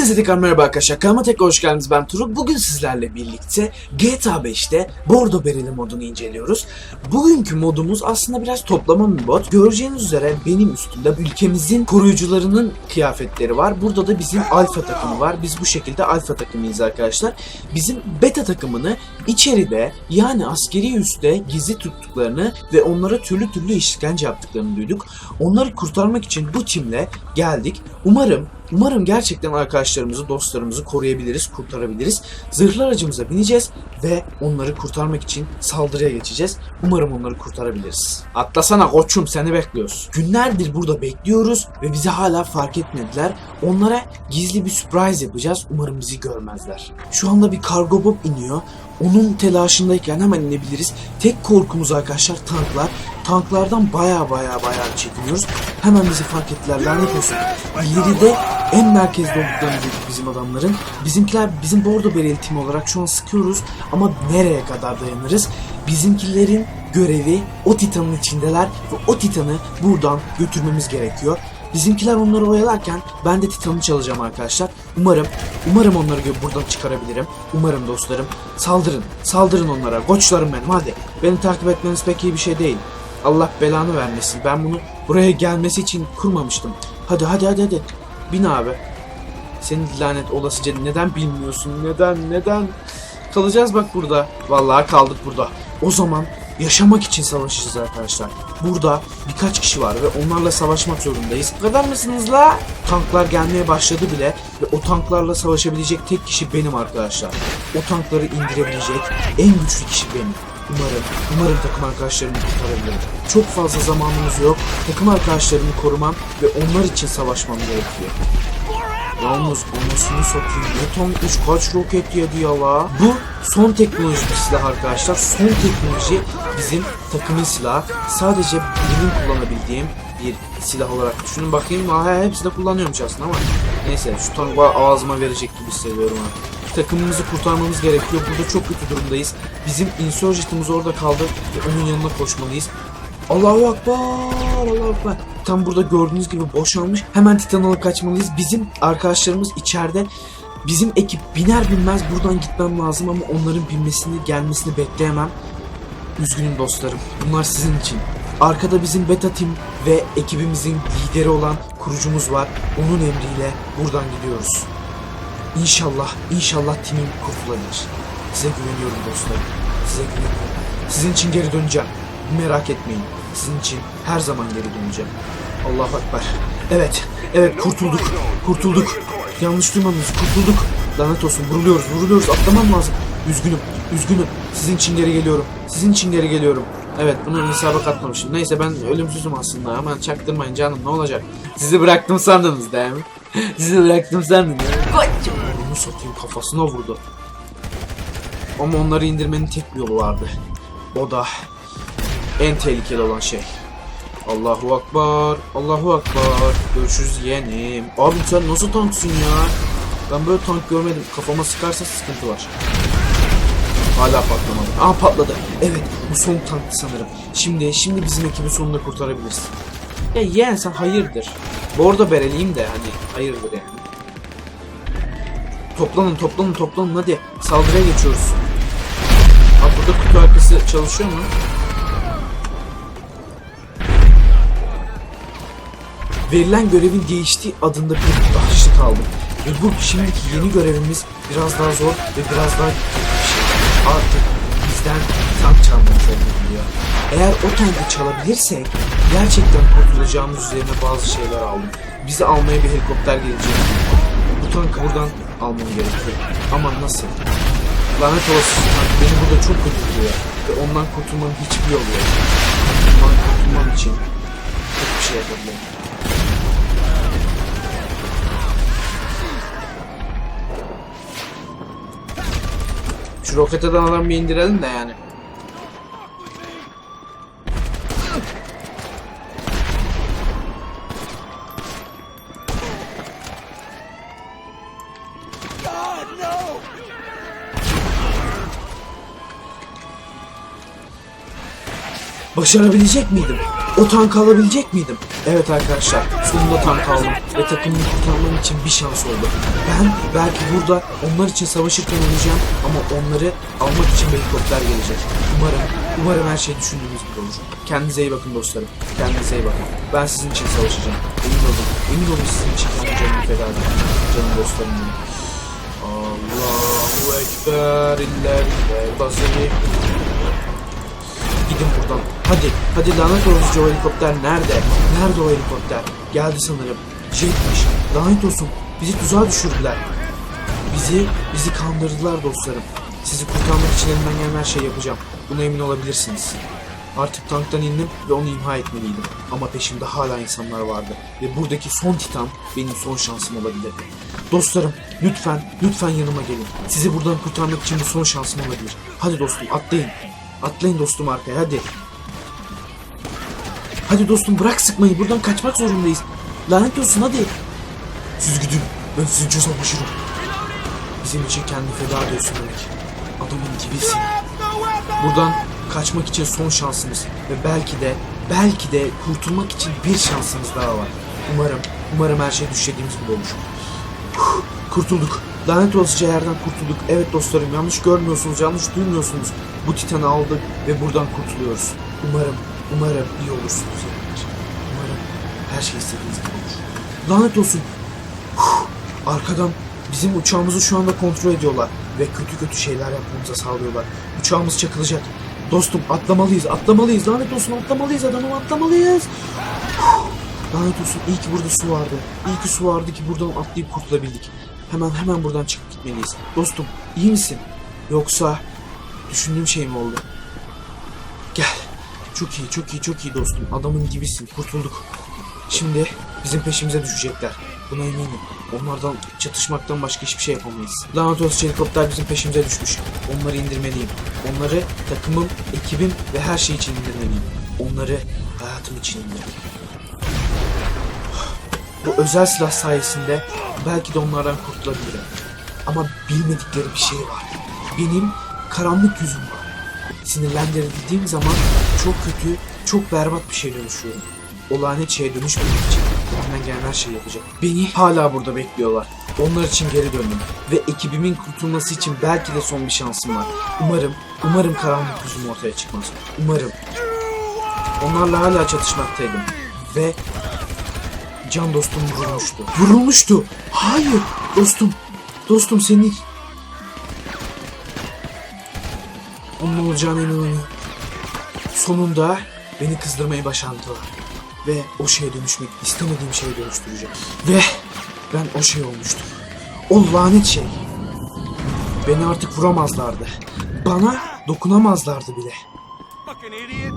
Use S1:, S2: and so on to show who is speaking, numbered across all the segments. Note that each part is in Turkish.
S1: Hepinize tekrar merhaba arkadaşlar. Kanalıma tekrar hoş geldiniz. Ben Turuk. Bugün sizlerle birlikte GTA 5'te Bordo Bereli modunu inceliyoruz. Bugünkü modumuz aslında biraz toplama bir mod. Göreceğiniz üzere benim üstümde ülkemizin koruyucularının kıyafetleri var. Burada da bizim alfa takımı var. Biz bu şekilde alfa takımıyız arkadaşlar. Bizim beta takımını içeride yani askeri üste gizli tuttuklarını ve onlara türlü türlü işkence yaptıklarını duyduk. Onları kurtarmak için bu timle geldik. Umarım Umarım gerçekten arkadaşlarımızı, dostlarımızı koruyabiliriz, kurtarabiliriz. Zırhlı aracımıza bineceğiz ve onları kurtarmak için saldırıya geçeceğiz. Umarım onları kurtarabiliriz. Atlasana koçum seni bekliyoruz. Günlerdir burada bekliyoruz ve bizi hala fark etmediler. Onlara gizli bir sürpriz yapacağız. Umarım bizi görmezler. Şu anda bir kargo bob iniyor. Onun telaşındayken hemen inebiliriz. Tek korkumuz arkadaşlar tanklar. Tanklardan baya baya baya çekiniyoruz. Hemen bizi fark ettiler lanet olsun. İleride en merkezde olduklarını dedik bizim adamların. Bizimkiler bizim Bordo Bereli tim olarak şu an sıkıyoruz ama nereye kadar dayanırız? Bizimkilerin görevi o Titan'ın içindeler ve o Titan'ı buradan götürmemiz gerekiyor. Bizimkiler onları oyalarken ben de Titan'ı çalacağım arkadaşlar. Umarım, umarım onları buradan çıkarabilirim. Umarım dostlarım. Saldırın, saldırın onlara. Koçlarım benim hadi. Beni takip etmeniz pek iyi bir şey değil. Allah belanı vermesin. Ben bunu buraya gelmesi için kurmamıştım. Hadi hadi hadi hadi. Bin abi. Senin lanet olasıca neden bilmiyorsun? Neden? Neden? Kalacağız bak burada. Vallahi kaldık burada. O zaman yaşamak için savaşacağız arkadaşlar. Burada birkaç kişi var ve onlarla savaşmak zorundayız. Kadar mısınız la? Tanklar gelmeye başladı bile ve o tanklarla savaşabilecek tek kişi benim arkadaşlar. O tankları indirebilecek en güçlü kişi benim. Umarım, umarım takım arkadaşlarımı kurtarabilirim. Çok fazla zamanımız yok. Takım arkadaşlarımı korumam ve onlar için savaşmam gerekiyor. Yalnız anasını satayım tank 3 kaç roket yedi ya la. Bu son teknoloji bir silah arkadaşlar. Son teknoloji bizim takımın silahı. Sadece benim kullanabildiğim bir silah olarak düşünün bakayım. Ha, hepsi de kullanıyormuş aslında ama neyse şu tankı ağzıma verecek gibi hissediyorum ha. Takımımızı kurtarmamız gerekiyor. Burada çok kötü durumdayız. Bizim insurgent'ımız orada kaldı ve onun yanına koşmalıyız. Allahu Akbar, Akbar. Tam burada gördüğünüz gibi boşalmış. Hemen Titan alıp kaçmalıyız. Bizim arkadaşlarımız içeride. Bizim ekip biner binmez buradan gitmem lazım ama onların binmesini gelmesini bekleyemem. Üzgünüm dostlarım. Bunlar sizin için. Arkada bizim beta team ve ekibimizin lideri olan kurucumuz var. Onun emriyle buradan gidiyoruz. İnşallah, inşallah timim kurtulabilir. Size güveniyorum dostlarım. Size güveniyorum. Sizin için geri döneceğim. Merak etmeyin. Sizin için her zaman geri döneceğim. Allahu Ekber. Evet, evet kurtulduk. Kurtulduk. Yanlış duymadınız, kurtulduk. Lanet olsun, vuruluyoruz, vuruluyoruz. Atlamam lazım. Üzgünüm, üzgünüm. Sizin için geri geliyorum. Sizin için geri geliyorum. Evet, bunu hesaba katmamışım. Neyse ben ölümsüzüm aslında. Aman çaktırmayın canım, ne olacak? Sizi bıraktım sandınız değil mi? Sizi bıraktım sandınız. Onu satayım kafasına vurdu. Ama onları indirmenin tek bir yolu vardı. O da en tehlikeli olan şey. Allahu Akbar, Allahu Akbar. Görüşürüz yeğenim. Abi sen nasıl tanksın ya? Ben böyle tank görmedim. Kafama sıkarsa sıkıntı var. Hala patlamadı. Aa patladı. Evet bu son tanktı sanırım. Şimdi şimdi bizim ekibi sonunda kurtarabiliriz. Ya yeğen sen hayırdır. Bordo bereliyim de hani hayırdır yani. Toplanın toplanın toplanın hadi. Saldırıya geçiyoruz. Abi burada kutu arkası çalışıyor mu? Verilen görevin değiştiği adında bir başlık aldım. Ve bu şimdiki yeni görevimiz biraz daha zor ve biraz daha bir şey. Artık bizden tank çalmamız emrediliyor. Eğer o tankı çalabilirsek gerçekten kurtulacağımız üzerine bazı şeyler aldım. Bizi almaya bir helikopter gelecek. Bu tankı buradan almam gerekiyor. Ama nasıl? Lanet olası tank beni burada çok kötü buluyor. Ve ondan kurtulmanın hiçbir yolu yok. Ondan kurtulmam için tek bir şey yapabilirim. Şu roketeden adam bir indirelim de yani. Başarabilecek miydim? O tank alabilecek miydim? Evet arkadaşlar sonunda tank aldım ve takımımı kurtarmam için bir şans oldu. Ben belki burada onlar için savaşırken öleceğim ama onları almak için helikopter gelecek. Umarım, umarım her şey düşündüğümüz gibi olur. Kendinize iyi bakın dostlarım. Kendinize iyi bakın. Ben sizin için savaşacağım. Emin olun. Emin olun sizin için kendi canımı feda. Canım dostlarım benim. Allahu Ekber ileride basını Gidin buradan. Hadi, hadi lanet olsun o helikopter nerede? Nerede o helikopter? Geldi sanırım. Jetmiş. Lanet olsun. Bizi tuzağa düşürdüler. Bizi, bizi kandırdılar dostlarım. Sizi kurtarmak için elimden gelen her şeyi yapacağım. Buna emin olabilirsiniz. Artık tanktan indim ve onu imha etmeliydim. Ama peşimde hala insanlar vardı. Ve buradaki son titan benim son şansım olabilirdi. Dostlarım lütfen, lütfen yanıma gelin. Sizi buradan kurtarmak için bu son şansım olabilir. Hadi dostum atlayın. Atlayın dostum arkaya hadi. Hadi dostum bırak sıkmayı buradan kaçmak zorundayız. Lanet olsun hadi. Siz gidin ben sizinle savaşırım. Bizim için kendi feda ediyorsun demek. Adamın gibisin. Buradan kaçmak için son şansımız ve belki de belki de kurtulmak için bir şansımız daha var. Umarım, umarım her şey düşlediğimiz gibi olur. Kurtulduk. Lanet olasıca yerden kurtulduk. Evet dostlarım yanlış görmüyorsunuz, yanlış duymuyorsunuz. Bu titanı aldık ve buradan kurtuluyoruz. Umarım, umarım iyi olursunuz. yarabbim. Umarım her şey istediğiniz gibi olur. Lanet olsun. Arkadan bizim uçağımızı şu anda kontrol ediyorlar ve kötü kötü şeyler yapmamıza sağlıyorlar. Uçağımız çakılacak. Dostum atlamalıyız, atlamalıyız. Lanet olsun atlamalıyız adamım atlamalıyız. Lanet olsun iyi ki burada su vardı. İyi ki su vardı ki buradan atlayıp kurtulabildik. Hemen hemen buradan çıkıp gitmeliyiz. Dostum iyi misin? Yoksa düşündüğüm şey mi oldu? Gel. Çok iyi, çok iyi, çok iyi dostum. Adamın gibisin. Kurtulduk. Şimdi bizim peşimize düşecekler. Buna eminim. Onlardan çatışmaktan başka hiçbir şey yapamayız. Lanet helikopter bizim peşimize düşmüş. Onları indirmeliyim. Onları takımım, ekibim ve her şey için indirmeliyim. Onları hayatım için indirmeliyim. Bu özel silah sayesinde belki de onlardan kurtulabilirim. Ama bilmedikleri bir şey var. Benim karanlık yüzüm var. Sinirlendirildiğim zaman çok kötü, çok berbat bir şey dönüşüyorum. O lanet şeye dönüşmemek için elimden gelen her şeyi yapacak. Beni hala burada bekliyorlar. Onlar için geri döndüm. Ve ekibimin kurtulması için belki de son bir şansım var. Umarım, umarım karanlık yüzüm ortaya çıkmaz. Umarım. Onlarla hala çatışmaktaydım. Ve can dostum vurulmuştu. Vurulmuştu. Hayır dostum. Dostum seni... Onun olacağına inanıyorum. Sonunda beni kızdırmayı başardılar. Ve o şeye dönüşmek istemediğim şeye dönüştüreceğim. Ve ben o şey olmuştum. O lanet şey. Beni artık vuramazlardı. Bana dokunamazlardı bile.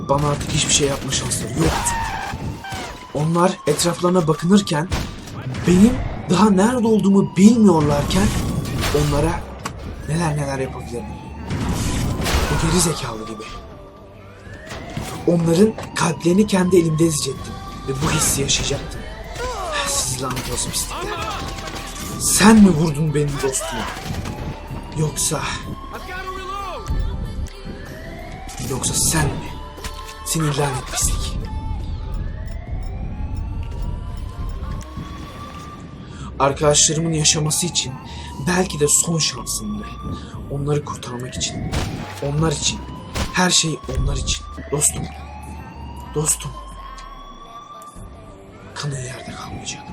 S1: Bana artık hiçbir şey yapma şansları yoktu. Onlar etraflarına bakınırken benim daha nerede olduğumu bilmiyorlarken onlara neler neler yapabilirim. Bu geri zekalı gibi. Onların kalplerini kendi elimde ezecektim ve bu hissi yaşayacaktım. Siz lanet olsun pislikler. Sen mi vurdun benim dostumu? Yoksa... Yoksa sen mi? Seni lanet pislik. Arkadaşlarımın yaşaması için belki de son şansımdı. Onları kurtarmak için. Onlar için. Her şey onlar için. Dostum. Dostum. Kanı yerde kalmayacak.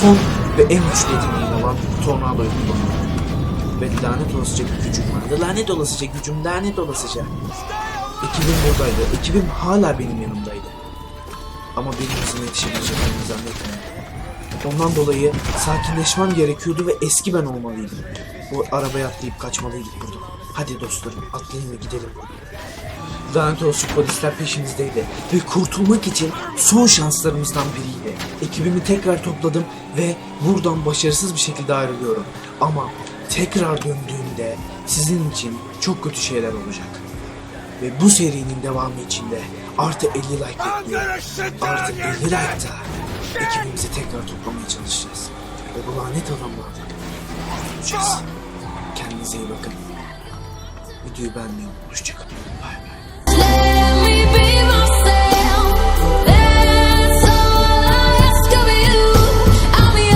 S1: Son ve en güçlü yeteneğim olan tornadoyu kullanıyorum. Ve lanet olasıca bir gücüm vardı. Lanet olasıca gücüm, lanet olasıca. Ekibim buradaydı. Ekibim hala benim yanımdaydı. Ama benim hızıma yetişebileceklerini zannetmiyorum. Ondan dolayı sakinleşmem gerekiyordu ve eski ben olmalıydım. Bu arabaya atlayıp kaçmalıydık buradan. Hadi dostlarım atlayın ve gidelim. Lanet olsun polisler peşimizdeydi ve kurtulmak için son şanslarımızdan biriydi. Ekibimi tekrar topladım ve buradan başarısız bir şekilde ayrılıyorum. Ama tekrar döndüğümde sizin için çok kötü şeyler olacak. Ve bu serinin devamı için de artı 50 like bekliyorum. Artı 50 like da ekibimizi tekrar toplamaya çalışacağız. Ve bu lanet adamlardan kurtulacağız. Kendinize iyi bakın. Videoyu beğenmeyi unutmayın. Hoşçakalın. Bay.